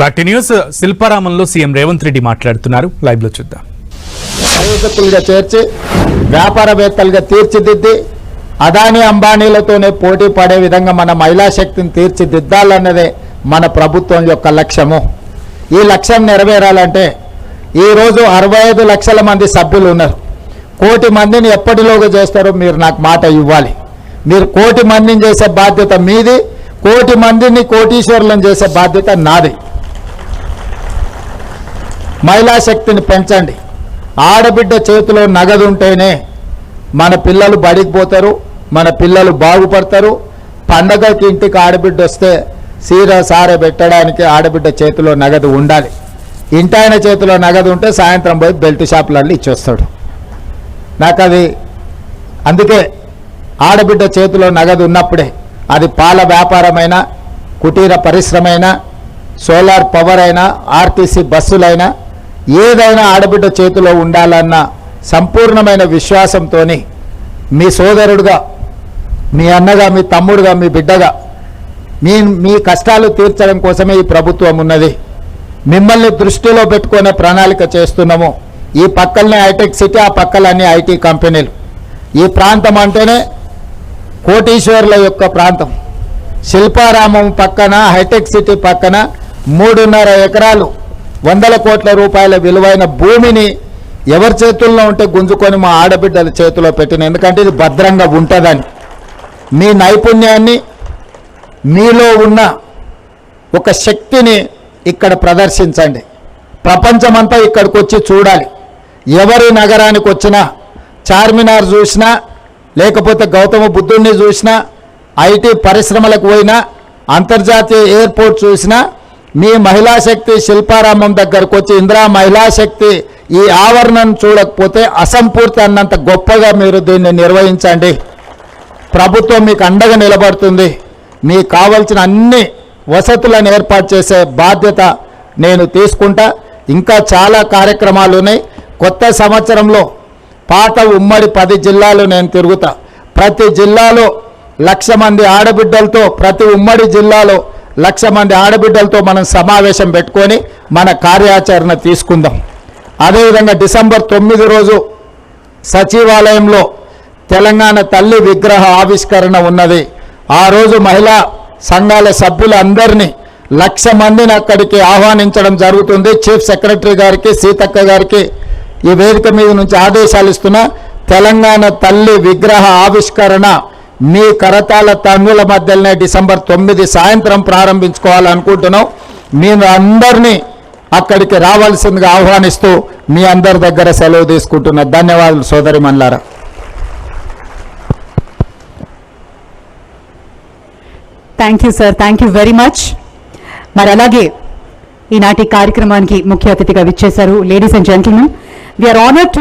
Back to news శిల్పారామంలో CM Revanth Reddy మాట్లాడుతున్నారు. లైవ్లో చూద్దాం. ఆయోజకులుగా చేర్చి వ్యాపారవేత్తలుగా తీర్చిదిద్ది అదాని అంబానీలతోనే పోటీ పడే విధంగా మన మహిళా శక్తిని తీర్చిదిద్దాలన్నదే మన ప్రభుత్వం యొక్క లక్ష్యము. ఈ లక్ష్యం నెరవేరాలంటే ఈరోజు అరవై ఐదు లక్షల మంది సభ్యులు ఉన్నారు. కోటి మందిని ఎప్పటిలోగా చేస్తారో మీరు నాకు మాట ఇవ్వాలి. మీరు కోటి మందిని చేసే బాధ్యత మీది కోటి మందిని కోటీశ్వరులను చేసే బాధ్యత నాది. మహిళా శక్తిని పెంచండి. ఆడబిడ్డ చేతిలో నగదు ఉంటేనే మన పిల్లలు బడికి పోతారు మన పిల్లలు బాగుపడతారు. పండగకి ఇంటికి ఆడబిడ్డ వస్తే సీర సారె పెట్టడానికి ఆడబిడ్డ చేతిలో నగదు ఉండాలి. ఇంటాయన చేతిలో నగదు ఉంటే సాయంత్రం పోయి బెల్ట్ షాపులలో ఇచ్చొస్తాడు. నాకు అది అందుకే ఆడబిడ్డ చేతిలో నగదు ఉన్నప్పుడే అది పాల వ్యాపారమైనా కుటీర పరిశ్రమైనా సోలార్ పవర్ అయినా ఆర్టీసీ బస్సులైనా ఏదైనా ఆడబిడ్డ చేతిలో ఉండాలన్న సంపూర్ణమైన విశ్వాసంతో మీ సోదరుడుగా మీ అన్నగా మీ తమ్ముడుగా మీ బిడ్డగా మీ మీ కష్టాలు తీర్చడం కోసమే ఈ ప్రభుత్వం ఉన్నది. మిమ్మల్ని దృష్టిలో పెట్టుకునే ప్రణాళిక చేస్తున్నాము. ఈ పక్కలనే హైటెక్ సిటీ ఆ పక్కలన్నీ ఐటీ కంపెనీలు. ఈ ప్రాంతం అంటేనే కోటీశ్వర్ల యొక్క ప్రాంతం. శిల్పారామం పక్కన హైటెక్ సిటీ పక్కన మూడున్నర ఎకరాలు వందల కోట్ల రూపాయల విలువైన భూమిని ఎవరి చేతుల్లో ఉంటే గుంజుకొని మా ఆడబిడ్డల చేతిలో పెట్టిన ఎందుకంటే ఇది భద్రంగా ఉంటుందని. మీ నైపుణ్యాన్ని మీలో ఉన్న ఒక శక్తిని ఇక్కడ ప్రదర్శించండి. ప్రపంచమంతా ఇక్కడికి వచ్చి చూడాలి. ఎవరి నగరానికి వచ్చినా చార్మినార్ చూసినా లేకపోతే గౌతమ బుద్ధుడిని చూసినా ఐటీ పరిశ్రమలకు పోయినా అంతర్జాతీయ ఎయిర్పోర్ట్ చూసినా మీ మహిళా శక్తి శిల్పారామం దగ్గరకు వచ్చి ఇందిరా మహిళా శక్తి ఈ ఆవరణం చూడకపోతే అసంపూర్తి అన్నంత గొప్పగా మీరు దీన్ని నిర్వహించండి. ప్రభుత్వం మీకు అండగా నిలబడుతుంది. మీకు కావలసిన అన్ని వసతులను ఏర్పాటు చేసే బాధ్యత నేను తీసుకుంటా. ఇంకా చాలా కార్యక్రమాలు ఉన్నాయి. కొత్త సంవత్సరంలో పాత ఉమ్మడి పది జిల్లాలు నేను తిరుగుతా. ప్రతి జిల్లాలో లక్ష మంది ఆడబిడ్డలతో ప్రతి ఉమ్మడి జిల్లాలో లక్ష మంది ఆడబిడ్డలతో మనం సమావేశం పెట్టుకొని మన కార్యాచరణ తీసుకుందాం. అదేవిధంగా డిసెంబర్ తొమ్మిది రోజు సచివాలయంలో తెలంగాణ తల్లి విగ్రహ ఆవిష్కరణ ఉన్నది. ఆ రోజు మహిళా సంఘాల సభ్యులందరినీ లక్ష మందిని అక్కడికి ఆహ్వానించడం జరుగుతుంది. చీఫ్ సెక్రటరీ గారికి సీతక్క గారికి ఈ వేదిక మీద నుంచి ఆదేశాలు ఇస్తున్నా. తెలంగాణ తల్లి విగ్రహ ఆవిష్కరణ మీ కరతాల తన్నుల మధ్యలోనే డిసెంబర్ తొమ్మిది సాయంత్రం ప్రారంభించుకోవాలనుకుంటున్నాం. మేము అందరినీ అక్కడికి రావాల్సిందిగా ఆహ్వానిస్తూ మీ అందరి దగ్గర సెలవు తీసుకుంటున్నా. ధన్యవాదాలు సోదరి మల్లారా. Thank you sir thank you very much మరి అలాగే ఈనాటి కార్యక్రమానికి ముఖ్య అతిథిగా విచ్చేశారు. Ladies and gentlemen we're honour to